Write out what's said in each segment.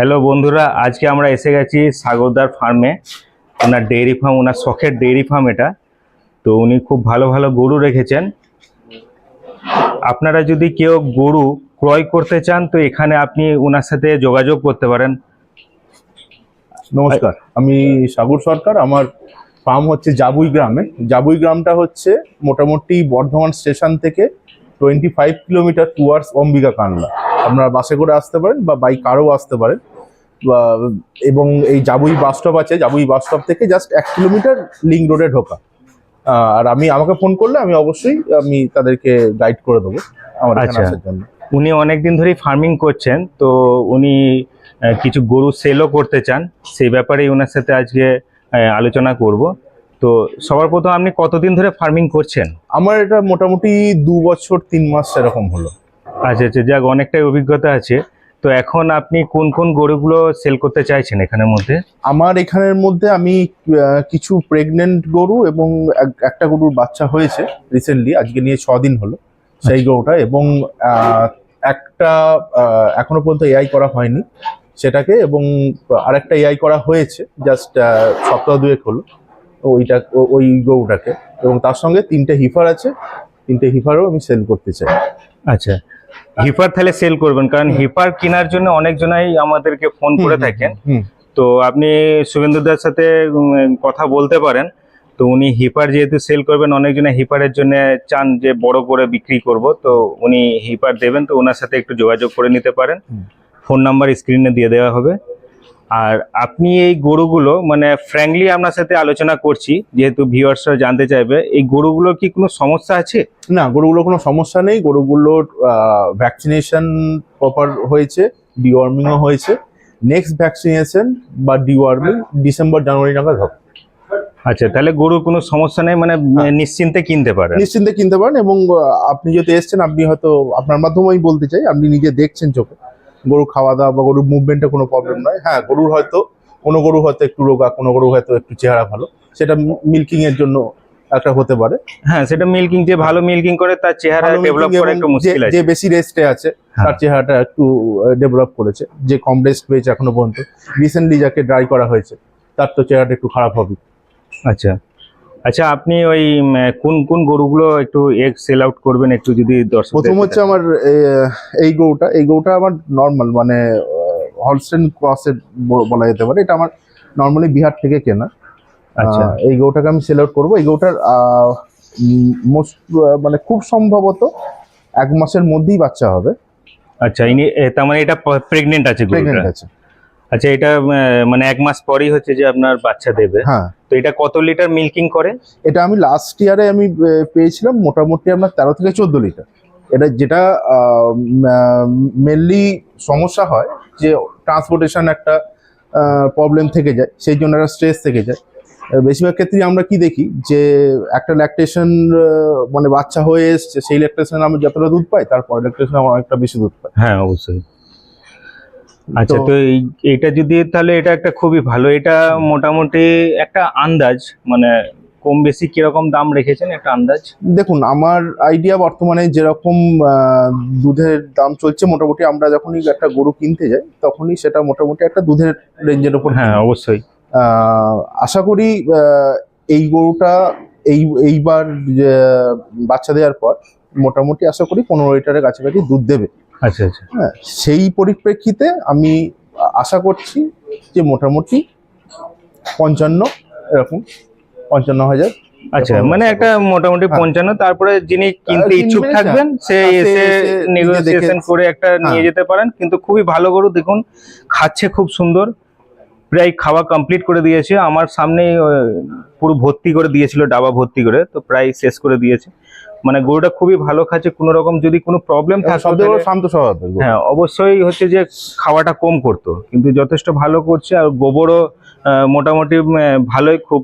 Hello বন্ধুরা, আজকে আমরা এসে গেছি সাগরদার ফার্মে ওনার ডেইরি ফার্ম ওনার শখের ডেইরি ফার্ম এটা। তো উনি খুব ভালো ভালো গরু রেখেছেন। আপনারা যদি কেউ গরু ক্রয় করতে চান, তো এখানে আপনি ওনার সাথে যোগাযোগ করতে পারেন। নমস্কার, আমি সাগর সরকার। আমার ফার্ম হচ্ছে জাবুই গ্রামে। জাবুই গ্রামটা হচ্ছে মোটামুটি বর্ধমান স্টেশন থেকে twenty five kilometre towards Ambika কানলা আপনারা বাসে করে আসতে পারেন বা বাইক কারও আসতে পারেন। এবং এই জাবুই বাস স্টপ আছে জাবুই বাস স্টপ থেকে জাস্ট এক কিলোমিটার লিঙ্ক রোডে ঢোকা। আর আমি আমাকে ফোন করলে আমি অবশ্যই আমি তাদেরকে গাইড করে দেবো আমার আচ্ছা। আসার জন্য। উনি অনেক দিন ধরেই ফার্মিং করছেন তো উনি কিছু গরু সেলও করতে চান সেই ব্যাপারেই ওনার সাথে আজকে আলোচনা করব। তো সবার প্রথম আপনি কতদিন ধরে ফার্মিং করছেন? আমার এটা মোটামুটি দু বছর তিন মাস এরকম হলো। আচ্ছা আচ্ছা যাক অনেকটাই অভিজ্ঞতা আছে। তো এখন আপনি কোন কোন গরুগুলো সেল করতে চাইছেন এখানের মধ্যে? আমার এখানের মধ্যে আমি কিছু প্রেগনেন্ট গরু এবং এক- একটা গরুর বাচ্চা হয়েছে রিসেন্টলি আজকে নিয়ে ছ দিন হলো সেই গরুটা এবং একটা এখনও পর্যন্ত এআই করা হয়নি সেটাকে এবং আরেকটা এআই করা হয়েছে জাস্ট সপ্তাহ দুয়েক হলো ওইটা ওই গরুটাকে এবং তার সঙ্গে তিনটে হিফার আছে তিনটে হিফারও আমি সেল করতে চাই। আচ্ছা হিপার তাহলে সেল করবেন কারণ হিপার কেনার জন্য অনেকজনাই আমাদেরকে ফোন করে থাকেন। তো আপনি শুভেন্দুদার সাথে কথা বলতে পারেন। তো উনি হিপার যেহেতু সেল করবেন অনেকজনে হিপারের জন্য চান যে বড় করে বিক্রি করব। তো উনি হিপার দেবেন তো ওনার সাথে একটু যোগাযোগ করে নিতে পারেন। ফোন নাম্বার স্ক্রিনে দিয়ে দেওয়া হবে। আর আপনি এই গরুগুলো মানে ফ্র্যাঙ্কলি আপনার সাথে আলোচনা করছি যেহেতু ভিউয়ার্সরা জানতে চাইবে এই গরুগুলোর কি কোনো সমস্যা আছে? না গরুগুলোর কোনো সমস্যা নেই। গরুগুলোর ভ্যাকসিনেশন প্রপার হয়েছে ডিওয়ার্মিংও হয়েছে। নেক্সট ভ্যাকসিনেশন বা ডিওয়ার্মিং ডিসেম্বর জানুয়ারি নাগাদ হবে। আচ্ছা তাহলে গরুর কোনো সমস্যা নেই মানে। নিশ্চিন্তে কিনতে পারেন? নিশ্চিন্তে কিনতে পারেন এবং আপনি যেহেতু এসছেন আপনি হয়তো আপনার মাধ্যমেই বলতে চাই আপনি নিজে দেখছেন চোখে। গরু খাওয়া দাওয়া বা গরুর মুভমেন্টে কোনো প্রবলেম নয়। হ্যাঁ গরুর হয়তো কোনো গরু হয়তো একটু রোগা কোনো গরু হয়তো একটু চেহারা ভালো। সেটা মিল্কিং এর জন্য একটা হতে পারে। হ্যাঁ সেটা মিল্কিং যে ভালো মিল্কিং করে তার চেহারা ডেভেলপ করা একটু মুশকিল আছে। যে বেশি রেস্টে আছে হ্যাঁ। তার চেহারাটা একটু ডেভেলপ করেছে। যে কম রেস্ট পেয়েছে এখনও পর্যন্ত। রিসেন্টলি যাকে ড্রাই করা হয়েছে তার তো চেহারাটা একটু খারাপ হবে। আচ্ছা। আচ্ছা আপনি ওই কোন কোন গরুগুলো একটু এগ সেল আউট করবেন একটু যদি দর্শক প্রথম হচ্ছে আমার এই গরুটা এই গরুটা আমার নর্মাল মানে হলস্টেন ক্রসের বলা যেতে পারে। এটা আমার নর্মালি বিহার থেকে কেনা। আচ্ছা। এই গরুটাকে আমি সেল আউট করব। এই গরুটার মোস্ট মানে খুব সম্ভবত এক মাসের মধ্যেই বাচ্চা হবে। আচ্ছা ইনি তার মানে এটা প্রেগনেন্ট আছে প্রেগনেন্ট আছে। আচ্ছা এটা মানে এক মাস পরেই হচ্ছে যে আপনার বাচ্চা দেবে। হ্যাঁ। তো এটা কত লিটার মিল্কিং করে? এটা আমি লাস্ট ইয়ারে আমি পেয়েছিলাম মোটামুটি আপনার তেরো থেকে চোদ্দ লিটার। এটা যেটা মেনলি সমস্যা হয় যে ট্রান্সপোর্টেশন একটা প্রবলেম থেকে যায় সেই জন্য একটা স্ট্রেস থেকে যায়। বেশিরভাগ ক্ষেত্রেই আমরা কি দেখি যে একটা ল্যাকটেশন মানে বাচ্চা হয়ে এসছে সেই ল্যাকটেশন আমি যতটা দুধ পাই তারপর ল্যাকটেশন আমার অনেকটা বেশি দুধ পাই। হ্যাঁ অবশ্যই। আচ্ছা তো- এটা যদি তাহলে এটা একটা খুবই ভালো এটা মোটামুটি একটা আন্দাজ মানে কম বেশি কীরকম দাম রেখেছেন একটা আন্দাজ? দেখুন আমার আইডিয়া বর্তমানে যেরকম দুধের দাম চলছে মোটামুটি আমরা যখনই একটা গরু কিনতে যাই তখনই সেটা মোটামুটি একটা দুধের রেঞ্জের উপর হ্যাঁ অবশ্যই। আহ, আশা করি এই গরুটা এই এইবার বাচ্চা দেওয়ার পর মোটামুটি আশা করি পনেরো লিটারের কাছাকাছি দুধ দেবে। আচ্ছা আচ্ছা হ্যাঁ সেই পরিপ্রেক্ষিতে আমি আশা করছি যে মোটামুটি পঞ্চান্ন এরকম পঞ্চান্ন হাজার আচ্ছা মানে একটা মোটামুটি হ্যাঁ। পঞ্চান্ন তারপরে যিনি কিনতে ইচ্ছুক। থাকবেন সে হ্যাঁ, এসে এসে নেগোসিয়েশন করে একটা নিয়ে হ্যাঁ। যেতে পারেন কিন্তু খুবই ভালো গরু দেখুন খাচ্ছে খুব সুন্দর প্রায় খাওয়া কমপ্লিট করে দিয়েছে আমার সামনেই পুরো ভর্তি করে দিয়েছিল ডাবা ভর্তি করে তো প্রায় শেষ করে দিয়েছে মানে গরুটা খুবই ভালো খাচ্ছে কোনো রকম যদি কোনো প্রবলেম থাকে শান্ত স্বভাবের গরু। হ্যাঁ অবশ্যই হচ্ছে যে খাওয়াটা কম করতো কিন্তু যথেষ্ট ভালো করছে আর গোবরও মোটামুটি ভালোই খুব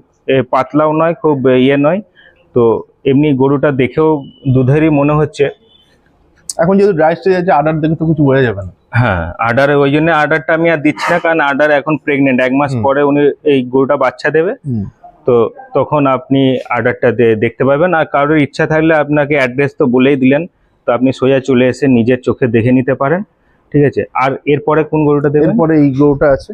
পাতলাও নয় খুব ইয়ে নয়। তো এমনি গরুটা দেখেও দুধেরই মনে হচ্ছে। এখন যেহেতু ড্রাই স্টেজ আছে আডার দেখে তো কিছু বোঝা যাবে না। হ্যাঁ আর্ডার ওই জন্য আর্ডারটা আমি আর দিচ্ছি না কারণ আর্ডার এখন প্রেগনেন্ট এক মাস পরে উনি এই গরুটা বাচ্চা দেবে। তো তখন আপনি আর্ডারটা দেখতে পাবেন আর কারোর ইচ্ছা থাকলে আপনাকে অ্যাড্রেস তো বলেই দিলেন। তো আপনি সোজা চলে এসে নিজের চোখে দেখে নিতে পারেন। ঠিক আছে? আর এরপরে কোন গরুটা দেবেন? এরপরে এই গরুটা আছে।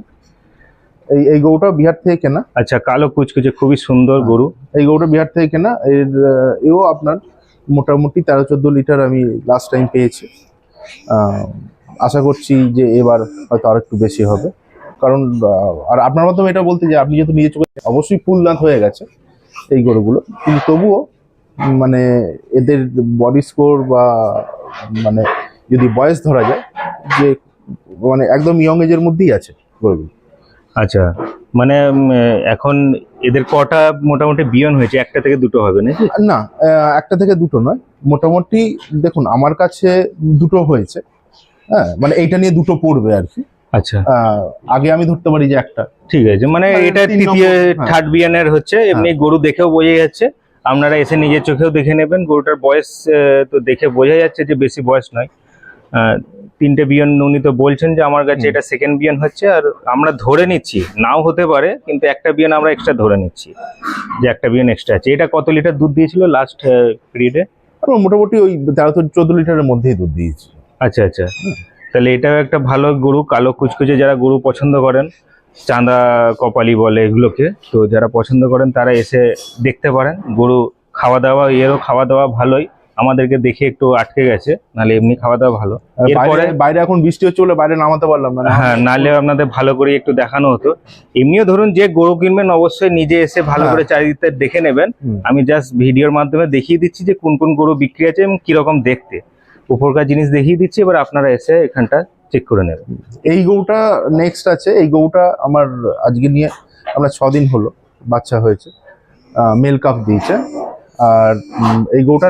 এই এই গরুটা বিহার থেকে কেনা। আচ্ছা কালো কুচকুচে খুবই সুন্দর হ্যাঁ। গরু। এই গরুটা বিহার থেকে কেনা। এর এও আপনার মোটামুটি তেরো চোদ্দ লিটার আমি লাস্ট টাইম পেয়েছি। আশা করছি যে এবার হয়তো আর একটু বেশি হবে। কারণ আর আপনার মাধ্যমে এটা বলতে যে আপনি যেহেতু নিজে চোখে অবশ্যই ফুল দাঁত হয়ে গেছে এই গরুগুলো। কিন্তু তবুও মানে এদের বডি স্কোর বা মানে যদি বয়স ধরা যায় যে মানে একদম ইয়ং এজের মধ্যেই আছে গরুগুলো। আচ্ছা মানে এখন এদের কটা মোটামুটি বিয়ন হয়েছে? একটা থেকে দুটো হবে নাকি? না একটা থেকে দুটো নয়। মোটামুটি দেখুন আমার কাছে দুটো হয়েছে। হ্যাঁ মানে এইটা নিয়ে দুটো পড়বে আর কি। আচ্ছা। আগে আমি ধরতে পারি যে একটা। ঠিক আছে মানে মানে এটা তৃতীয় হ্যাঁ। থার্ড বিয়ানের হচ্ছে এমনি গরু দেখেও বোঝা যাচ্ছে। আপনারা এসে নিজের চোখেও দেখে নেবেন গরুটার বয়স তো দেখে বোঝা যাচ্ছে যে বেশি বয়স নয়। তিনটে বিয়ন উনি তো বলছেন যে আমার কাছে। এটা সেকেন্ড বিয়ন হচ্ছে আর আমরা ধরে নিচ্ছি নাও হতে পারে কিন্তু একটা বিয়ন আমরা এক্সট্রা ধরে নিচ্ছি যে একটা বিয়ন এক্সট্রা আছে। এটা কত লিটার দুধ দিয়েছিল লাস্ট পিরিয়ডে মোটামুটি ওই তেরো চোদ্দ লিটারের মধ্যেই দুধ দিয়েছি। আচ্ছা আচ্ছা। তাহলে এটাও একটা ভালো গরু কালো কুচকুচে যারা গরু পছন্দ করেন চাঁদা কপালি বলে এগুলোকে তো যারা পছন্দ করেন তারা এসে দেখতে পারেন। গরু খাওয়া দাওয়া এরও খাওয়া দাওয়া ভালোই। আমাদেরকে দেখে একটু আটকে গেছে নাহলে এমনি খাওয়া দাওয়া ভালো এরপরে বাইরে এখন বৃষ্টি হচ্ছে বলে বাইরে নামাতে পারলাম না হ্যাঁ নাহলে আপনাদের ভালো করে একটু দেখানো হতো। এমনিও ধরুন যে গরু কিনবেন অবশ্যই নিজে এসে ভালো হ্যাঁ। করে চারিদিকটা দেখে নেবেন। আমি জাস্ট ভিডিওর মাধ্যমে দেখিয়ে দিচ্ছি যে কোন কোন গরু বিক্রি আছে এবং কীরকম দেখতে। উপরকার জিনিস দেখিয়ে দিচ্ছি এবার আপনারা এসে এখানটা চেক করে নেবেন। এই গৌটা নেক্সট আছে এই গৌটা আমার আজকে নিয়ে আমরা ছ দিন হলো বাচ্চা হয়েছে মেল কাপ দিয়েছে আর এই গরুটা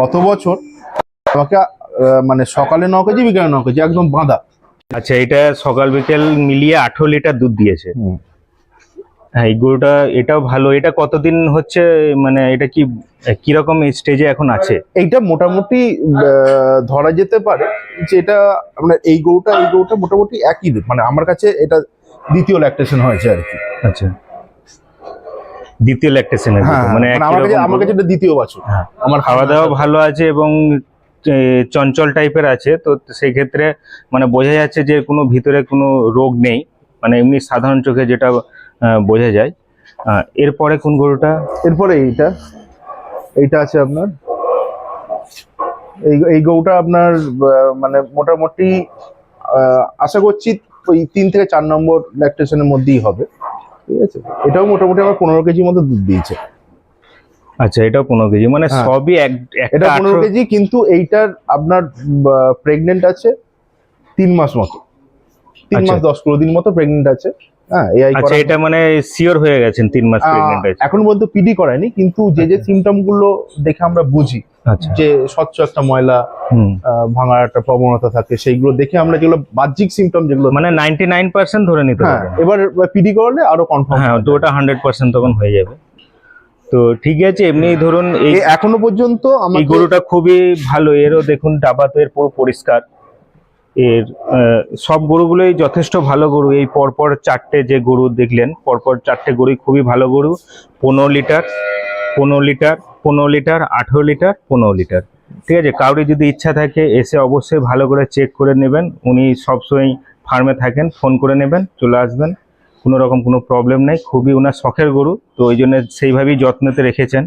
গত বছর আমাকে মানে সকালে ন কেজি বিকালে ন কেজি একদম বাঁধা। আচ্ছা এটা সকাল বিকেল মিলিয়ে আঠেরো লিটার দুধ দিয়েছে। হ্যাঁ এই গরুটা এটাও ভালো। এটা কতদিন হচ্ছে? মানে এটা কি কীরকম স্টেজে এখন আছে? এইটা মোটামুটি ধরা যেতে পারে যে এটা মানে এই গরুটা এই গরুটা মোটামুটি একই মানে আমার কাছে এটা দ্বিতীয় ল্যাকটেশন হয়েছে আর কি। আচ্ছা। দ্বিতীয় ল্যাকটেশনের হ্যাঁ মানে মানে আমার কাছে আমার কাছে এটা দ্বিতীয় বছর। হ্যাঁ। আমার খাওয়া দাওয়া ভালো আছে এবং চঞ্চল টাইপের আছে তো সেই ক্ষেত্রে মানে বোঝা যাচ্ছে যে কোনো ভিতরে কোনো রোগ নেই। মানে এমনি সাধারণ চোখে যেটা বোঝা যায়। এরপরে কোন গরুটা? এরপরে এইটা। এইটা আছে আপনার। এই এই গরুটা আপনার মানে মোটামুটি আশা করছি ওই তিন থেকে চার নম্বর ল্যাকটেশনের মধ্যেই হবে। ঠিক আছে? এটাও মোটামুটি আমার পনেরো কেজির মতো দুধ দিয়েছে। আচ্ছা এটাও পনেরো কেজি। মানে হ্যাঁ। সবই এক এটা পনেরো কেজি কিন্তু এইটার আপনার প্রেগনেন্ট আছে তিন মাস মতো। তিন আচ্ছা। মাস দশ পনেরো দিন মতো প্রেগনেন্ট আছে। হ্যাঁ এআই আচ্ছা এটা মানে সিওর হয়ে গেছেন তিন মাস প্রেগনেন্ট আছে এখন পর্যন্ত পিডি করায়নি কিন্তু যে যে সিমটমগুলো দেখে আমরা বুঝি আচ্ছা। যে স্বচ্ছ একটা ময়লা ভাঙার একটা প্রবণতা থাকে সেইগুলো দেখে আমরা যেগুলো বাহ্যিক সিমটম যেগুলো মানে নাইনটি নাইন পার্সেন্ট ধরে নিতে হ্যাঁ এবার পিডি করলে আরও কনফার্ম হ্যাঁ তো ওটা তখন হয়ে যাবে। তো ঠিক আছে এমনি ধরুন এই এখনও পর্যন্ত গরুটা খুবই ভালো এরও দেখুন ডাবা তো এর পুরো পরিষ্কার। এর সব গরুগুলোই যথেষ্ট ভালো গরু। এই পরপর চারটে যে গরু দেখলেন পরপর চারটে গরুই খুবই ভালো গরু। পনেরো লিটার পনেরো লিটার পনেরো লিটার আঠেরো লিটার পনেরো লিটার। ঠিক আছে? কাউরি যদি ইচ্ছা থাকে এসে অবশ্যই ভালো করে চেক করে নেবেন। উনি সবসময় ফার্মে থাকেন ফোন করে নেবেন চলে আসবেন। কোনো রকম কোনো প্রবলেম নেই। খুবই ওনার শখের গরু তো ওই জন্য সেইভাবেই যত্নতে রেখেছেন।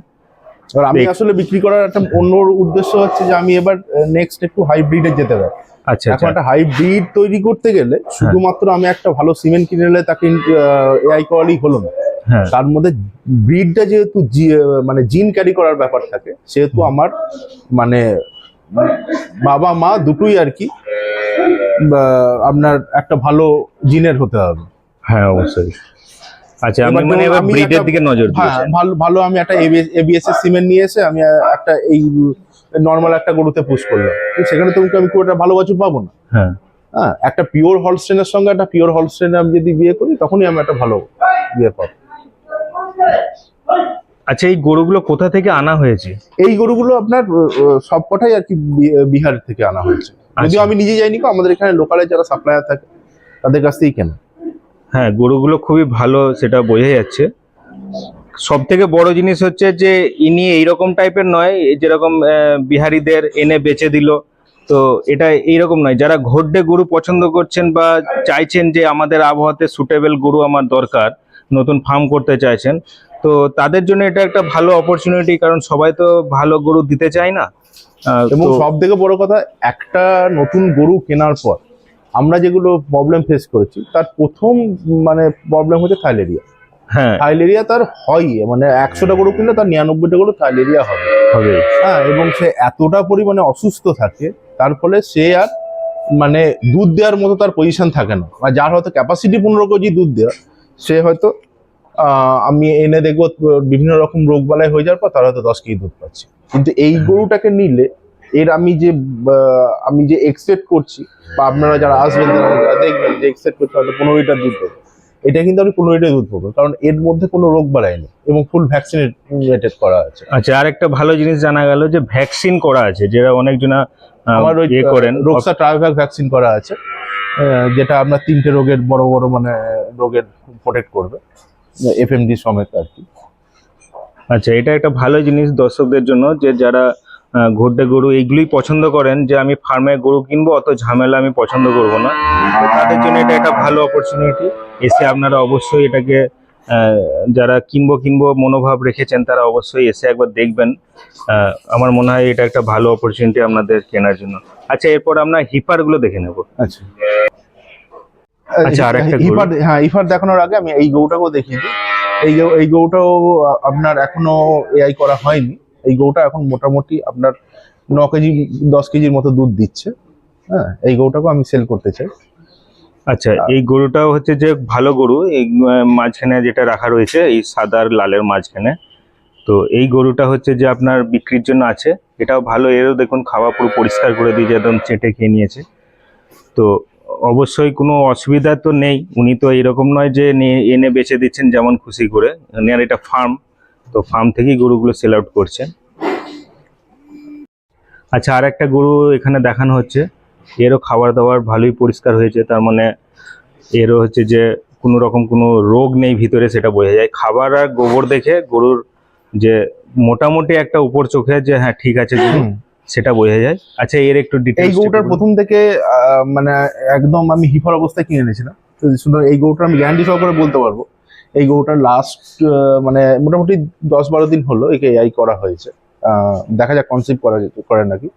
আমি আসলে বিক্রি করার একটা অন্য উদ্দেশ্য হচ্ছে যে আমি এবার নেক্সট একটু হাইব্রিডে যেতে পারি। আচ্ছা এখন আচ্ছা। একটা হাইব্রিড তৈরি করতে গেলে শুধুমাত্র আমি একটা ভালো সিমেন্ট কিনে নিলে তাকে এআই করালেই হলো না। হ্যাঁ। তার মধ্যে ব্রিডটা যেহেতু মানে জিন ক্যারি করার ব্যাপার থাকে সেহেতু আমার মানে বাবা মা দুটোই আর কি আপনার একটা ভালো জিনের হতে হবে। হ্যাঁ অবশ্যই। আচ্ছা আমি মানে এবার ব্রিডের দিকে নজর হ্যাঁ ভালো ভালো আমি একটা এবিএস এর সিমেন্ট নিয়ে এসে আমি একটা এই নর্মাল একটা গরুতে পুশ করলাম সেখানে তো আমি খুব একটা ভালো বছর পাবো না। হ্যাঁ। হ্যাঁ একটা পিওর হলস্টেনের সঙ্গে একটা পিওর হলস্টেন আমি যদি বিয়ে করি তখনই আমি একটা ভালো বিয়ে পাবো। আচ্ছা এই গরুগুলো কোথা থেকে আনা হয়েছে? এই গরুগুলো আপনার সব কটাই আর কি বিহার থেকে আনা হয়েছে। যদিও আচ্ছা। আমি নিজে যাইনি কো, আমাদের এখানে লোকালে যারা সাপ্লায়ার থাকে তাদের কাছ থেকেই কেনা। হ্যাঁ গরুগুলো খুবই ভালো সেটা বোঝা যাচ্ছে। সব থেকে বড় জিনিস হচ্ছে যে ইনি এইরকম টাইপের নয় যেরকম বিহারিদের এনে বেচে দিল। তো এটা এইরকম নয়। যারা ঘোড্ডে গরু পছন্দ করছেন বা চাইছেন যে আমাদের আবহাওয়াতে সুটেবল গরু আমার দরকার নতুন ফার্ম করতে চাইছেন তো তাদের জন্য এটা একটা ভালো অপরচুনিটি কারণ সবাই তো ভালো গরু দিতে চায় না। এবং সব থেকে বড় কথা একটা নতুন গরু কেনার পর আমরা যেগুলো প্রবলেম ফেস করেছি তার প্রথম মানে প্রবলেম হচ্ছে থাইলেরিয়া হ্যাঁ। থাইলেরিয়া তার হয় মানে একশোটা গরু কিনলে তার নিরানব্বইটা গরু থাইলেরিয়া হবে। হবে। হ্যাঁ এবং সে এতটা পরিমাণে অসুস্থ থাকে তার ফলে সে আর মানে দুধ দেওয়ার মতো তার পজিশন থাকে না। আর যার হয়তো ক্যাপাসিটি পনেরো কেজি দুধ দেওয়া সে হয়তো আমি এনে দেখব বিভিন্ন রকম রোগ বালাই হয়ে যাওয়ার পর তার হয়তো দশ কেজি দুধ পাচ্ছে। কিন্তু এই গরুটাকে নিলে এর আমি যে আমি যে এক্সপেক্ট করছি বা আপনারা যারা আসবেন তারা যারা দেখবেন যে এক্সপেক্ট করছে হয়তো পনেরো লিটার দুধ দেবে। এটা কিন্তু আমি পনেরো লিটার দুধ পাবো কারণ এর মধ্যে কোনো রোগ নেই এবং ফুল ভ্যাকসিনেটেড করা আছে। আচ্ছা আর একটা ভালো জিনিস জানা গেল যে ভ্যাকসিন করা আছে যেটা অনেকজনা আমার ওই ইয়ে করেন। রোগসা ট্রাইভ্যাক ভ্যাকসিন করা আছে যেটা আপনার তিনটে রোগের বড় বড় মানে রোগের প্রোটেক্ট করবে এফএমডি সমেত আর কি। আচ্ছা এটা একটা ভালো জিনিস দর্শকদের জন্য যে যারা আহ, গরু এইগুলোই পছন্দ করেন যে আমি ফার্মে গরু কিনবো অত ঝামেলা আমি পছন্দ করব না। তো তাদের জন্য এটা একটা ভালো অপরচুনিটি এসে আপনারা অবশ্যই এটাকে যারা কিনবো কিনবো মনোভাব রেখেছেন তারা অবশ্যই এসে একবার দেখবেন। আমার মনে হয় এটা একটা ভালো অপরচুনিটি আপনাদের কেনার জন্য। আচ্ছা এরপর আমরা হিপারগুলো দেখে নেব। আচ্ছা। আচ্ছা, আর একটা গরু। হ্যাঁ ইফার দেখানোর আগে আমি এই গরুটাকেও দেখিয়ে দিই। এই এই গরুটাও আপনার এখনও এআই করা হয়নি। এই গরুটা এখন মোটামুটি আপনার ন কেজি দশ কেজির মতো দুধ দিচ্ছে। হ্যাঁ এই গরুটাকেও আমি সেল করতে চাই। আচ্ছা এই গরুটাও হচ্ছে যে ভালো গরু। এই মাঝখানে যেটা রাখা রয়েছে এই সাদা আর লালের মাঝখানে। তো এই গরুটা হচ্ছে যে আপনার বিক্রির জন্য আছে। এটাও ভালো এরও দেখুন খাওয়া পুরো পরিষ্কার করে দিয়ে একদম চেটে খেয়ে নিয়েছে। তো অবশ্যই কোনো অসুবিধা তো নেই। উনি তো এরকম নয় যে এনে বেচে দিচ্ছেন যেমন খুশি করে। উনি আর এটা ফার্ম তো ফার্ম থেকেই গরুগুলো সেল আউট করছেন আচ্ছা আর একটা গরু এখানে দেখানো হচ্ছে। এরও খাবার দাবার ভালোই পরিষ্কার হয়েছে তার মানে এরও হচ্ছে যে কোনো রকম কোনো রোগ নেই ভিতরে সেটা বোঝা যায়। খাবার আর গোবর দেখে গরুর যে মোটামুটি একটা উপর চোখে যে হ্যাঁ ঠিক আছে গরু সেটা বোঝা যায়। আচ্ছা এর একটু এই গরুটার প্রথম থেকে মানে একদম আমি হিফার অবস্থায় কিনে তো সুতরাং এই গরুটা আমি গ্যারান্টি সহকারে বলতে পারব। এই গরুটার লাস্ট মানে মোটামুটি দশ বারো দিন হলো একে এআই করা হয়েছে। দেখা যাক কনসিভ করা যেতে করে নাকি।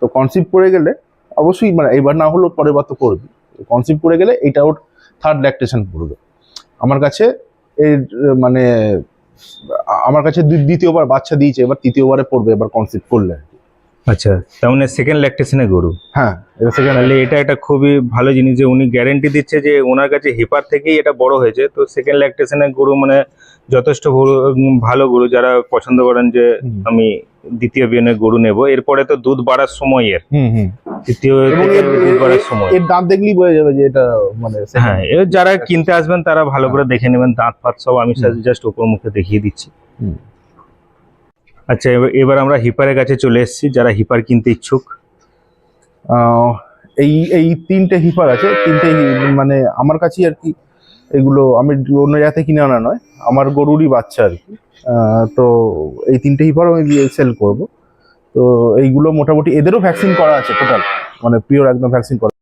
তো কনসিভ করে গেলে অবশ্যই মানে এবার না হলেও পরের বার তো করবি। কনসিভ করে গেলে এটা ওর থার্ড ল্যাকটেশন পড়বে। আমার কাছে এর মানে আমার কাছে দ্বি- দ্বিতীয়বার বাচ্চা দিয়েছে, এবার তৃতীয়বারে পড়বে, এবার কনসিভ করলে। আচ্ছা তার মানে সেকেন্ড ল্যাকটেশনে গরু। হ্যাঁ। এটা সেকেন্ড তাহলে এটা একটা খুবই ভালো জিনিস যে উনি গ্যারেন্টি দিচ্ছে যে ওনার কাছে হিপার থেকেই এটা বড় হয়েছে। তো সেকেন্ড ল্যাকটেশনের গরু মানে যথেষ্ট ভালো গরু। যারা পছন্দ করেন যে আমি দ্বিতীয় বিয়নের গরু নেব। এরপরে তো দুধ বাড়ার সময় এর। তৃতীয় এর দুধ বাড়ার সময়। এর দাঁত দেখলেই বোঝা যাবে যে এটা মানে হ্যাঁ এবার যারা কিনতে আসবেন তারা ভালো করে দেখে নেবেন। দাঁত ফাত সব আমি জাস্ট উপর মুখে দেখিয়ে দিচ্ছি। আচ্ছা এবার আমরা হিপারের কাছে চলে এসেছি, যারা হিপার কিনতে ইচ্ছুক। এই এই তিনটে হিপার আছে, তিনটে মানে আমার কাছেই আর কি এগুলো, আমি অন্য জায়গাতে কিনে আনা নয়, আমার গরুরই বাচ্চা আর কি। তো এই তিনটে হিফার আমি দিয়ে সেল করব। তো এইগুলো মোটামুটি, এদেরও ভ্যাকসিন করা আছে টোটাল মানে পিওর একদম ভ্যাকসিন করা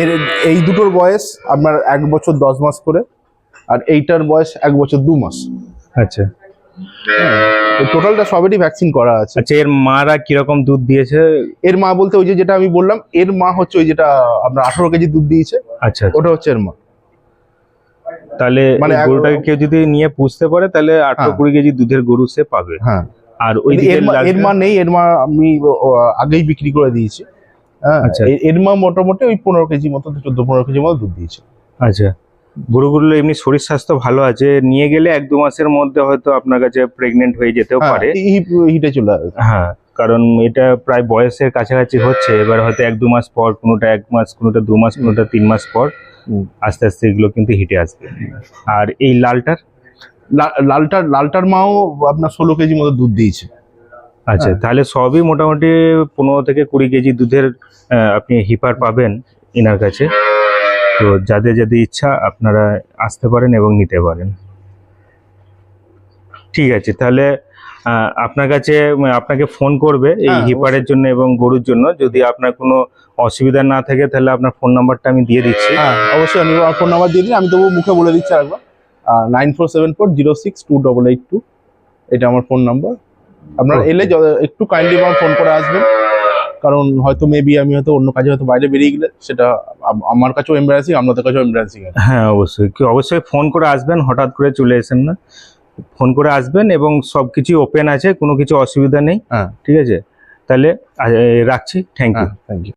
এর, এই দুটোর বয়স আপনার এক বছর দশ মাস করে, আর এইটার বয়স এক বছর দু মাস। আচ্ছা। টোটালটা সবেরই ভ্যাকসিন করা আছে। আচ্ছা এর মারা কীরকম দুধ দিয়েছে? এর মা বলতে ওই যে যেটা আমি বললাম এর মা হচ্ছে ওই যেটা আপনার আঠারো কেজি দুধ দিয়েছে আচ্ছা ওটা হচ্ছে এর মা। তাহলে মানে গরুটাকে কেউ যদি নিয়ে পুষতে পারে তাহলে আঠারো হ্যাঁ। কুড়ি কেজি দুধের গরু সে পাবে। হ্যাঁ। আর ওই কিন্তু এর মা এর মা নেই এর মা আমি আগেই বিক্রি করে দিয়েছি। হ্যাঁ আচ্ছা। এর মা মোটামুটি ওই পনেরো কেজি মতো চোদ্দ পনেরো কেজি মতো দুধ দিয়েছে। আচ্ছা। গরুগুলো এমনি শরীর স্বাস্থ্য ভালো আছে নিয়ে গেলে এক দু মাসের মধ্যে হয়তো আপনার কাছে প্রেগনেন্ট হয়ে যেতেও হ্যাঁ, পারে। হিটে চলে আসবে। হ্যাঁ কারণ এটা প্রায় বয়সের কাছাকাছি হচ্ছে এবার হয়তো এক দু মাস পর কোনোটা এক মাস কোনোটা দু মাস কোনোটা তিন মাস পর আস্তে আস্তে এগুলো কিন্তু হিটে আসবে। আর এই লালটার? লালটার লালটার মাও আপনার ষোলো কেজি মতো দুধ দিয়েছে। আচ্ছা হ্যাঁ। তাহলে সবই মোটামুটি পনেরো থেকে কুড়ি কেজি দুধের আপনি হিপার পাবেন এনার কাছে। তো যাদের যাদের ইচ্ছা আপনারা আসতে পারেন এবং নিতে পারেন। ঠিক আছে তাহলে আপনার কাছে আপনাকে ফোন করবে এই হ্যাঁ, হিপারের জন্য এবং গরুর জন্য। যদি আপনার কোনো অসুবিধা না থাকে তাহলে আপনার ফোন নাম্বারটা আমি দিয়ে দিচ্ছি। হ্যাঁ অবশ্যই আমি ফোন নাম্বার দিয়ে দিন আমি তবু মুখে বলে দিচ্ছি আরেকবার। Nine four seven four zero six two double eight two এটা আমার ফোন নাম্বার। আপনারা এলে একটু কাইন্ডলি আমার ফোন করে আসবেন। কারণ হয়তো মেবি আমি হয়তো অন্য কাজে হয়তো বাইরে বেরিয়ে গেলে সেটা আমার কাছেও এমবারাসিং আপনাদের কাছেও এমবারাসিং হ্যাঁ অবশ্যই। কি অবশ্যই ফোন করে আসবেন হঠাৎ করে চলে এসেন না। ফোন করে আসবেন এবং সব কিছু ওপেন আছে কোনো কিছু অসুবিধা নেই। হ্যাঁ। ঠিক আছে? তাহলে রাখছি। Thank you thank you